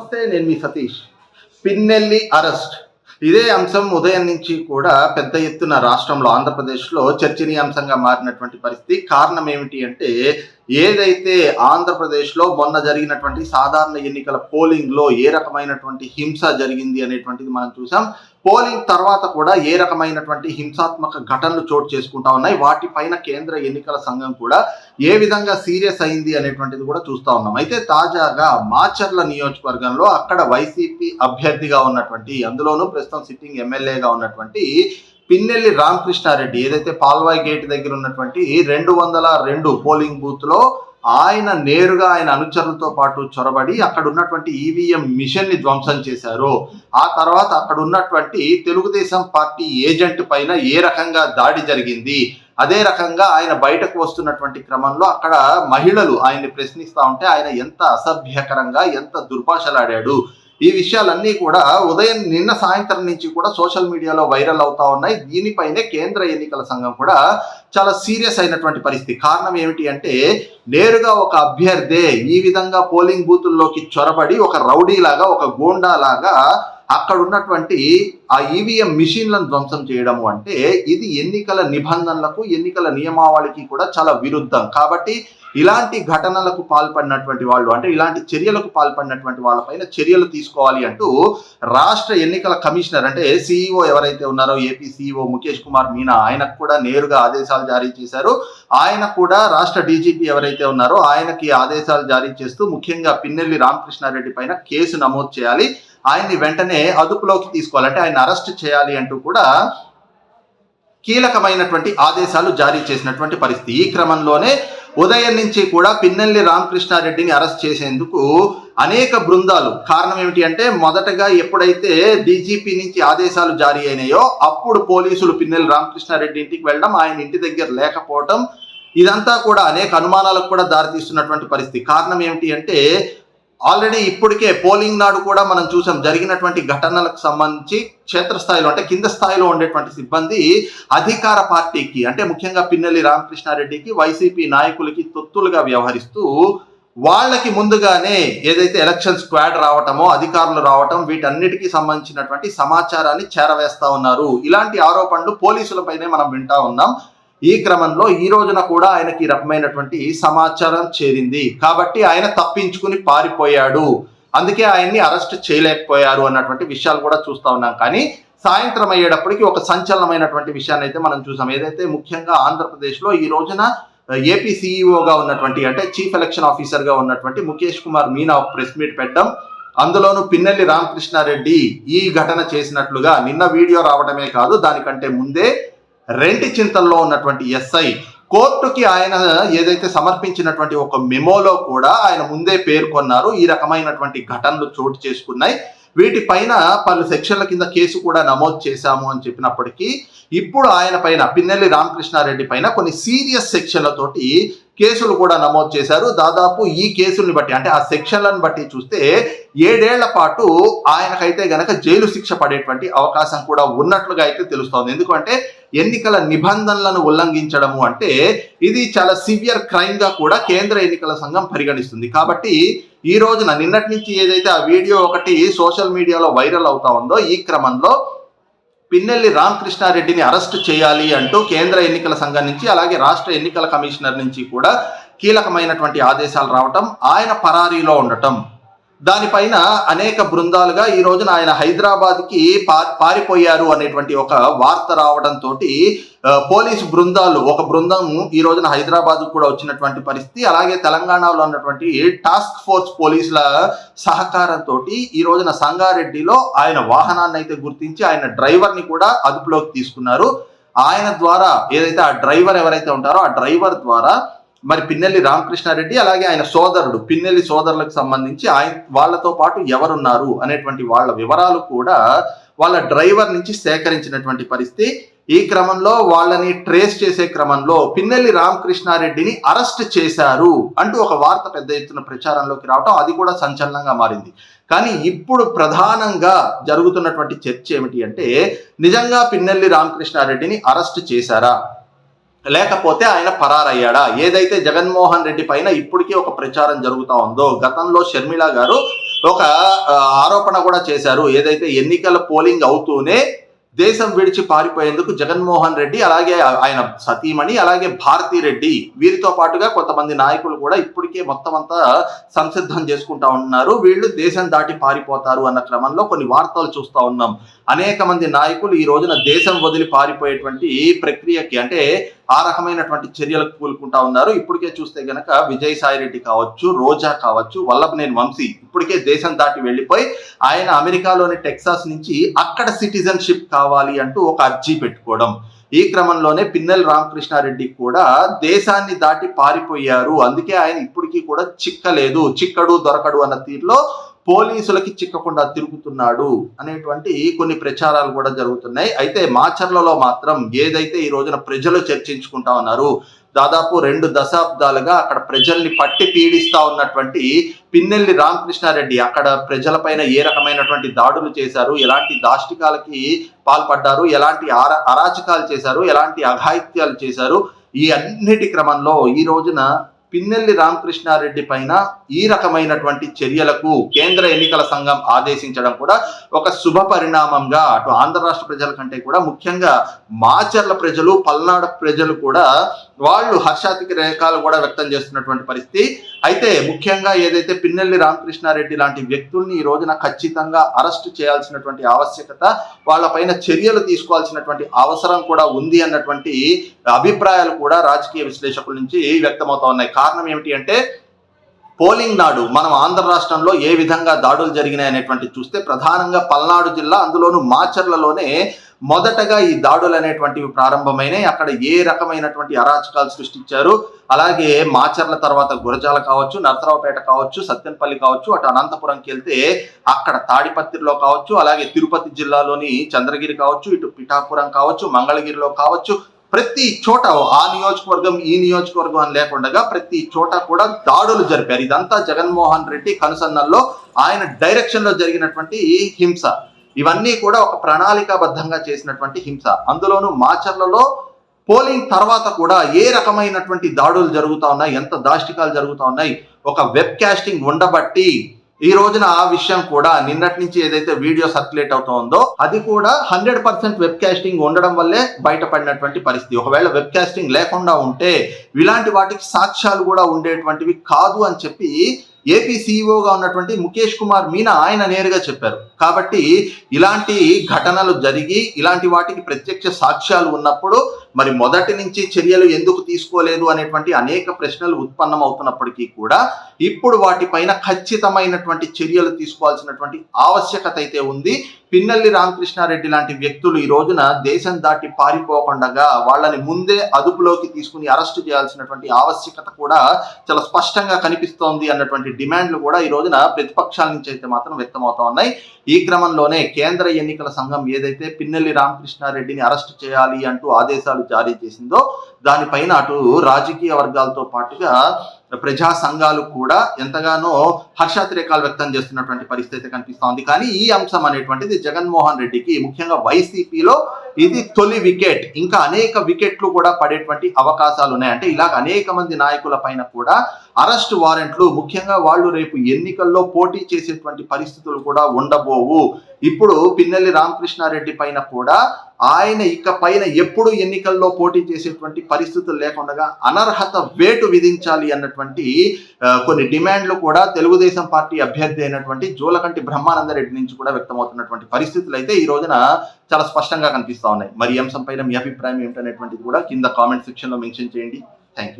నమస్తే నేను మీ సతీష్. పిన్నెల్లి అరెస్ట్. ఇదే అంశం ఉదయం నుంచి కూడా పెద్ద ఎత్తున రాష్ట్రంలో ఆంధ్రప్రదేశ్లో చర్చనీయాంశంగా మారినటువంటి పరిస్థితి. కారణం ఏమిటి అంటే ఏదైతే ఆంధ్రప్రదేశ్లో మొన్న జరిగినటువంటి సాధారణ ఎన్నికల పోలింగ్లో ఏ రకమైనటువంటి హింస జరిగింది అనేటువంటిది మనం చూసాం పోలింగ్ తర్వాత కూడా ఏ రకమైనటువంటి హింసాత్మక ఘటనలు చోటు చేసుకుంటా ఉన్నాయి? వాటిపైన కేంద్ర ఎన్నికల సంఘం కూడా ఏ విధంగా సీరియస్ అయింది అనేటువంటిది కూడా చూస్తా ఉన్నాం. అయితే తాజాగా మాచర్ల నియోజకవర్గంలో అక్కడ వైసీపీ అభ్యర్థిగా ఉన్నటువంటి అందులోనూ ప్రస్తుతం సిట్టింగ్ ఎమ్మెల్యేగా ఉన్నటువంటి పిన్నెల్లి రామకృష్ణారెడ్డి ఏదైతే పాల్వాయి గేట్ దగ్గర ఉన్నటువంటి రెండు వందల రెండు పోలింగ్ బూత్లో ఆయన నేరుగా ఆయన అనుచరులతో పాటు చొరబడి అక్కడ ఉన్నటువంటి ఈవీఎం మిషన్ని ధ్వంసం చేశారు. ఆ తర్వాత అక్కడ ఉన్నటువంటి తెలుగుదేశం పార్టీ ఏజెంట్ పైన ఏ రకంగా దాడి జరిగింది అదే రకంగా ఆయన బయటకు వస్తున్నటువంటి క్రమంలో అక్కడ మహిళలు ఆయన్ని ప్రశ్నిస్తా ఉంటే ఆయన ఎంత అసభ్యకరంగా ఎంత దుర్భాషలాడాడు ఈ విషయాలన్నీ కూడా ఉదయం నిన్న సాయంత్రం నుంచి కూడా సోషల్ మీడియాలో వైరల్ అవుతా ఉన్నాయి. దీనిపైనే కేంద్ర ఎన్నికల సంఘం కూడా చాలా సీరియస్ అయినటువంటి పరిస్థితి. కారణం ఏమిటి అంటే నేరుగా ఒక అభ్యర్థే ఈ విధంగా పోలింగ్ బూతుల్లోకి చొరబడి ఒక రౌడీ లాగా ఒక గోండా లాగా అక్కడ ఉన్నటువంటి ఆ ఈవీఎం మిషన్లను ధ్వంసం చేయడము అంటే ఇది ఎన్నికల నిబంధనలకు ఎన్నికల నియమావళికి కూడా చాలా విరుద్ధం. కాబట్టి ఇలాంటి ఘటనలకు పాల్పడినటువంటి వాళ్ళు అంటే ఇలాంటి చర్యలకు పాల్పడినటువంటి వాళ్ళపైన చర్యలు తీసుకోవాలి అంటూ రాష్ట్ర ఎన్నికల కమిషనర్ అంటే సిఇఓ ఎవరైతే ఉన్నారో ఏపీ సిఇఓ ముఖేష్ కుమార్ మీనా ఆయనకు కూడా నేరుగా ఆదేశాలు జారీ చేశారు. ఆయన కూడా రాష్ట్ర డీజీపీ ఎవరైతే ఉన్నారో ఆయనకి ఆదేశాలు జారీ చేస్తూ ముఖ్యంగా పిన్నెల్లి రామకృష్ణారెడ్డి పైన కేసు నమోదు చేయాలి. ఆయన్ని వెంటనే అదుపులోకి తీసుకోవాలంటే ఆయన అరెస్ట్ చేయాలి అంటూ కూడా కీలకమైనటువంటి ఆదేశాలు జారీ చేసినటువంటి పరిస్థితి. ఈ క్రమంలోనే ఉదయం నుంచి కూడా పిన్నెల్లి రామకృష్ణారెడ్డిని అరెస్ట్ చేసేందుకు అనేక బృందాలు. కారణం ఏమిటి అంటే మొదటగా ఎప్పుడైతే డీజీపీ నుంచి ఆదేశాలు జారీ అయినాయో అప్పుడు పోలీసులు పిన్నెల్లి రామకృష్ణారెడ్డి ఇంటికి వెళ్ళడం ఆయన ఇంటి దగ్గర లేకపోవడం ఇదంతా కూడా అనేక అనుమానాలకు కూడా దారితీస్తున్నటువంటి పరిస్థితి. కారణం ఏమిటి అంటే ఆల్రెడీ ఇప్పటికే పోలింగ్ నాడు కూడా మనం చూసాం జరిగినటువంటి ఘటనలకు సంబంధించి క్షేత్రస్థాయిలో అంటే కింద స్థాయిలో ఉండేటువంటి సిబ్బంది అధికార పార్టీకి అంటే ముఖ్యంగా పిన్నెల్లి రామకృష్ణారెడ్డికి వైసీపీ నాయకులకి తొత్తులుగా వ్యవహరిస్తూ వాళ్ళకి ముందుగానే ఏదైతే ఎలక్షన్ స్క్వాడ్ రావటమో అధికారులు రావటం వీటన్నిటికీ సంబంధించినటువంటి సమాచారాన్ని చేరవేస్తా ఉన్నారు. ఇలాంటి ఆరోపణలు పోలీసులపైనే మనం వింటా ఉన్నాం. ఈ క్రమంలో ఈ రోజున కూడా ఆయనకి ఈ రకమైనటువంటి సమాచారం చేరింది. కాబట్టి ఆయన తప్పించుకుని పారిపోయాడు. అందుకే ఆయన్ని అరెస్ట్ చేయలేకపోయారు అన్నటువంటి విషయాలు కూడా చూస్తా ఉన్నాం. కానీ సాయంత్రం అయ్యేటప్పటికి ఒక సంచలనమైనటువంటి విషయాన్ని అయితే మనం చూసాం. ఏదైతే ముఖ్యంగా ఆంధ్రప్రదేశ్లో ఈ రోజున ఏపీ సీఈఓగా ఉన్నటువంటి అంటే చీఫ్ ఎలక్షన్ ఆఫీసర్గా ఉన్నటువంటి ముఖేష్ కుమార్ మీనా ప్రెస్ మీట్ పెట్టడం అందులోనూ పిన్నెల్లి రామకృష్ణారెడ్డి ఈ ఘటన చేసినట్లుగా నిన్న వీడియో రావడమే కాదు దానికంటే ముందే రెంటి చింతల్లో ఉన్నటువంటి ఎస్ఐ కోర్టుకి ఆయన ఏదైతే సమర్పించినటువంటి ఒక మెమోలో కూడా ఆయన ముందే పేర్కొన్నారు. ఈ రకమైనటువంటి ఘటనలు చోటు చేసుకున్నాయి. వీటిపైన పలు సెక్షన్ల కింద కేసు కూడా నమోదు చేశాము అని చెప్పినప్పటికీ ఇప్పుడు ఆయన పైన పిన్నెల్లి రామకృష్ణారెడ్డి పైన కొన్ని సీరియస్ సెక్షన్లతోటి కేసులు కూడా నమోదు చేశారు. దాదాపు ఈ కేసుల్ని బట్టి అంటే ఆ సెక్షన్లను బట్టి చూస్తే ఏడేళ్ళ పాటు ఆయనకైతే గనక జైలు శిక్ష పడేటువంటి అవకాశం కూడా ఉన్నట్లుగా అయితే తెలుస్తోంది. ఎందుకంటే ఎన్నికల నిబంధనలను ఉల్లంఘించడము అంటే ఇది చాలా సివియర్ క్రైమ్గా కూడా కేంద్ర ఎన్నికల సంఘం పరిగణిస్తుంది. కాబట్టి ఈ రోజున నిన్నటి నుంచి ఏదైతే ఆ వీడియో ఒకటి సోషల్ మీడియాలో వైరల్ అవుతా ఉందో ఈ క్రమంలో పిన్నెల్లి రామకృష్ణారెడ్డిని అరెస్ట్ చేయాలి అంటూ కేంద్ర ఎన్నికల సంఘం నుంచి అలాగే రాష్ట్ర ఎన్నికల కమిషనర్ నుంచి కూడా కీలకమైనటువంటి ఆదేశాలు రావటం ఆయన పరారీలో ఉండటం. దానిపైన అనేక బృందాలుగా ఈ రోజున ఆయన హైదరాబాద్కి పా పారిపోయారు అనేటువంటి ఒక వార్త రావడంతో పోలీసు బృందాలు ఒక బృందం ఈ రోజున హైదరాబాద్ కూడా వచ్చినటువంటి పరిస్థితి అలాగే తెలంగాణలో ఉన్నటువంటి టాస్క్ ఫోర్స్ పోలీసుల సహకారంతో ఈ రోజున సంగారెడ్డిలో ఆయన వాహనాన్ని అయితే గుర్తించి ఆయన డ్రైవర్ని కూడా అదుపులోకి తీసుకున్నారు. ఆయన ద్వారా ఏదైతే ఆ డ్రైవర్ ఎవరైతే ఉంటారో ఆ డ్రైవర్ ద్వారా మరి పిన్నెల్లి రామకృష్ణారెడ్డి అలాగే ఆయన సోదరుడు పిన్నెల్లి సోదరులకు సంబంధించి ఆయన వాళ్ళతో పాటు ఎవరున్నారు అనేటువంటి వాళ్ళ వివరాలు కూడా వాళ్ళ డ్రైవర్ నుంచి సేకరించినటువంటి పరిస్థితి. ఈ క్రమంలో వాళ్ళని ట్రేస్ చేసే క్రమంలో పిన్నెల్లి రామకృష్ణారెడ్డిని అరెస్ట్ చేశారు అంటూ ఒక వార్త పెద్ద ఎత్తున ప్రచారంలోకి రావటం అది కూడా సంచలనంగా మారింది. కానీ ఇప్పుడు ప్రధానంగా జరుగుతున్నటువంటి చర్చ ఏమిటి అంటే నిజంగా పిన్నెల్లి రామకృష్ణారెడ్డిని అరెస్ట్ చేశారా? లేకపోతే ఆయన పరారయ్యాడా? ఏదైతే జగన్మోహన్ రెడ్డి పైన ఇప్పటికీ ఒక ప్రచారం జరుగుతా ఉందో గతంలో షర్మిల గారు ఒక ఆరోపణ కూడా చేశారు. ఏదైతే ఎన్నికల పోలింగ్ అవుతూనే దేశం విడిచి పారిపోయేందుకు జగన్మోహన్ రెడ్డి అలాగే ఆయన సతీమణి అలాగే భారతీ రెడ్డి వీరితో పాటుగా కొంతమంది నాయకులు కూడా ఇప్పటికే మొత్తం అంతా సంసిద్ధం చేసుకుంటా ఉన్నారు. వీళ్ళు దేశం దాటి పారిపోతారు అన్న క్రమంలో కొన్ని వార్తలు చూస్తూ ఉన్నాం. అనేక మంది నాయకులు ఈ రోజున దేశం వదిలి పారిపోయేటువంటి ప్రక్రియకి అంటే ఆ రకమైనటువంటి చర్యలకు కూలుకుంటా ఉన్నారు. ఇప్పటికే చూస్తే గనక విజయసాయి రెడ్డి కావచ్చు రోజా కావచ్చు వల్లభనేని వంశీ ఇప్పటికే దేశం దాటి వెళ్ళిపోయి ఆయన అమెరికాలోని టెక్సాస్ నుంచి అక్కడ సిటిజన్షిప్ కావాలి అంటూ ఒక అర్జీ పెట్టుకోవడం. ఈ క్రమంలోనే పిన్నెల రామకృష్ణారెడ్డి కూడా దేశాన్ని దాటి పారిపోయారు. అందుకే ఆయన ఇప్పటికీ కూడా చిక్కలేదు. చిక్కడు దొరకడు అన్న తీరులో పోలీసులకి చిక్కకుండా తిరుగుతున్నాడు అనేటువంటి కొన్ని ప్రచారాలు కూడా జరుగుతున్నాయి. అయితే మాచర్లలో మాత్రం ఏదైతే ఈ రోజున ప్రజలు చర్చించుకుంటా ఉన్నారు దాదాపు రెండు దశాబ్దాలుగా అక్కడ ప్రజల్ని పట్టి పీడిస్తా ఉన్నటువంటి పిన్నెల్లి రామకృష్ణారెడ్డి అక్కడ ప్రజలపైన ఏ రకమైనటువంటి దాడులు చేశారు? ఎలాంటి దాష్టికాలకి పాల్పడ్డారు? ఎలాంటి అరా అరాచకాలు చేశారు? ఎలాంటి అఘాయిత్యాలు చేశారు? ఈ అన్నిటి క్రమంలో ఈ రోజున పిన్నెల్లి రామకృష్ణారెడ్డి పైన ఈ రకమైనటువంటి చర్యలకు కేంద్ర ఎన్నికల సంఘం ఆదేశించడం కూడా ఒక శుభ పరిణామంగా అటు ఆంధ్ర రాష్ట్ర ప్రజల కంటే కూడా ముఖ్యంగా మాచర్ల ప్రజలు పల్నాడు ప్రజలు కూడా వాళ్ళు హర్షాతికి రేఖాలు కూడా వ్యక్తం చేస్తున్నటువంటి పరిస్థితి. అయితే ముఖ్యంగా ఏదైతే పిన్నెల్లి రామకృష్ణారెడ్డి లాంటి వ్యక్తుల్ని ఈ రోజున ఖచ్చితంగా అరెస్ట్ చేయాల్సినటువంటి ఆవశ్యకత వాళ్ళపైన చర్యలు తీసుకోవాల్సినటువంటి అవసరం కూడా ఉంది అన్నటువంటి అభిప్రాయాలు కూడా రాజకీయ విశ్లేషకుల నుంచి వ్యక్తమవుతా ఉన్నాయి. కారణం ఏమిటి అంటే పోలింగ్ నాడు మనం ఆంధ్ర రాష్ట్రంలో ఏ విధంగా దాడులు జరిగినాయి అనేటువంటి చూస్తే ప్రధానంగా పల్నాడు జిల్లా అందులోను మాచర్లలోనే మొదటగా ఈ దాడులు అనేటువంటివి ప్రారంభమైనాయి. అక్కడ ఏ రకమైనటువంటి అరాచకాలు సృష్టించారు? అలాగే మాచర్ల తర్వాత గురజాల కావచ్చు నరసరావుపేట కావచ్చు సత్యనపల్లి కావచ్చు అటు అనంతపురంకి వెళ్తే అక్కడ తాడిపత్రిలో కావచ్చు అలాగే తిరుపతి జిల్లాలోని చంద్రగిరి కావచ్చు ఇటు పిఠాపురం కావచ్చు మంగళగిరిలో కావచ్చు ప్రతి చోట ఆ నియోజకవర్గం ఈ నియోజకవర్గం అని లేకుండా ప్రతి చోట కూడా దాడులు జరిపారు. ఇదంతా జగన్మోహన్ రెడ్డి కనుసన్నల్లో ఆయన డైరెక్షన్లో జరిగినటువంటి హింస. ఇవన్నీ కూడా ఒక ప్రణాళికాబద్ధంగా చేసినటువంటి హింస. అందులోనూ మాచర్లలో పోలింగ్ తర్వాత కూడా ఏ రకమైనటువంటి దాడులు జరుగుతూ ఉన్నాయి ఎంత దాష్టికాలు జరుగుతూ ఉన్నాయి ఒక వెబ్ కాస్టింగ్ ఉండబట్టి ఈ రోజున ఆ విషయం కూడా నిన్నటి నుంచి ఏదైతే వీడియో సర్క్యులేట్ అవుతుందో అది కూడా హండ్రెడ్ పర్సెంట్ వెబ్ కాస్టింగ్ ఉండడం వల్లే బయటపడినటువంటి పరిస్థితి. ఒకవేళ వెబ్ కాస్టింగ్ లేకుండా ఉంటే ఇలాంటి వాటికి సాక్ష్యాలు కూడా ఉండేటువంటివి కాదు అని చెప్పి ఏపీ సీఈఓగా ఉన్నటువంటి ముఖేష్ కుమార్ మీనా ఆయన నేరుగా చెప్పారు. కాబట్టి ఇలాంటి ఘటనలు జరిగి ఇలాంటి వాటికి ప్రత్యక్ష సాక్ష్యాలు ఉన్నప్పుడు మరి మొదటి నుంచి చర్యలు ఎందుకు తీసుకోలేదు అనేటువంటి అనేక ప్రశ్నలు ఉత్పన్నం అవుతున్నప్పటికీ కూడా ఇప్పుడు వాటిపైన ఖచ్చితమైనటువంటి చర్యలు తీసుకోవాల్సినటువంటి ఆవశ్యకత అయితే ఉంది. పిన్నెల్లి రామకృష్ణారెడ్డి లాంటి వ్యక్తులు ఈ రోజున దేశం దాటి పారిపోకుండా వాళ్ళని ముందే అదుపులోకి తీసుకుని అరెస్ట్ చేయాల్సినటువంటి ఆవశ్యకత కూడా చాలా స్పష్టంగా కనిపిస్తోంది అన్నటువంటి డిమాండ్లు కూడా ఈ రోజున ప్రతిపక్షాల నుంచి అయితే మాత్రం వ్యక్తమవుతా ఉన్నాయి. ఈ క్రమంలోనే కేంద్ర ఎన్నికల సంఘం ఏదైతే పిన్నెల్లి రామకృష్ణారెడ్డిని అరెస్ట్ చేయాలి అంటూ ఆదేశాలు జారీ చేసిందో దానిపైన అటు రాజకీయ వర్గాలతో పాటుగా ప్రజా సంఘాలు కూడా ఎంతగానో హర్షాతిరేకాలు వ్యక్తం చేస్తున్నటువంటి పరిస్థితి కనిపిస్తోంది. కానీ ఈ అంశం అనేటువంటిది జగన్మోహన్ రెడ్డికి ముఖ్యంగా వైసీపీలో ఇది తొలి వికెట్. ఇంకా అనేక వికెట్లు కూడా పడేటువంటి అవకాశాలు ఉన్నాయి. అంటే ఇలా అనేక మంది నాయకుల పైన కూడా అరెస్ట్ వారెంట్లు ముఖ్యంగా వాళ్ళు రేపు ఎన్నికల్లో పోటీ చేసేటువంటి పరిస్థితులు కూడా ఉండబోవు. ఇప్పుడు పిన్నెల్లి రామకృష్ణారెడ్డి పైన కూడా ఆయన ఇక పైన ఎప్పుడు ఎన్నికల్లో పోటీ చేసేటువంటి పరిస్థితులు లేకుండా అనర్హత వేటు విధించాలి అన్నటువంటి కొన్ని డిమాండ్లు కూడా తెలుగుదేశం పార్టీ అభ్యర్థి అయినటువంటి జూలకంటి బ్రహ్మానందరెడ్డి నుంచి కూడా వ్యక్తమవుతున్నటువంటి పరిస్థితులు అయితే ఈ రోజున చాలా స్పష్టంగా కనిపిస్తా ఉన్నాయి. మరి ఈ అంశం పైన మీ అభిప్రాయం ఏమిటనేటువంటిది కూడా కింద కామెంట్ సెక్షన్లో మెన్షన్ చేయండి. Thank you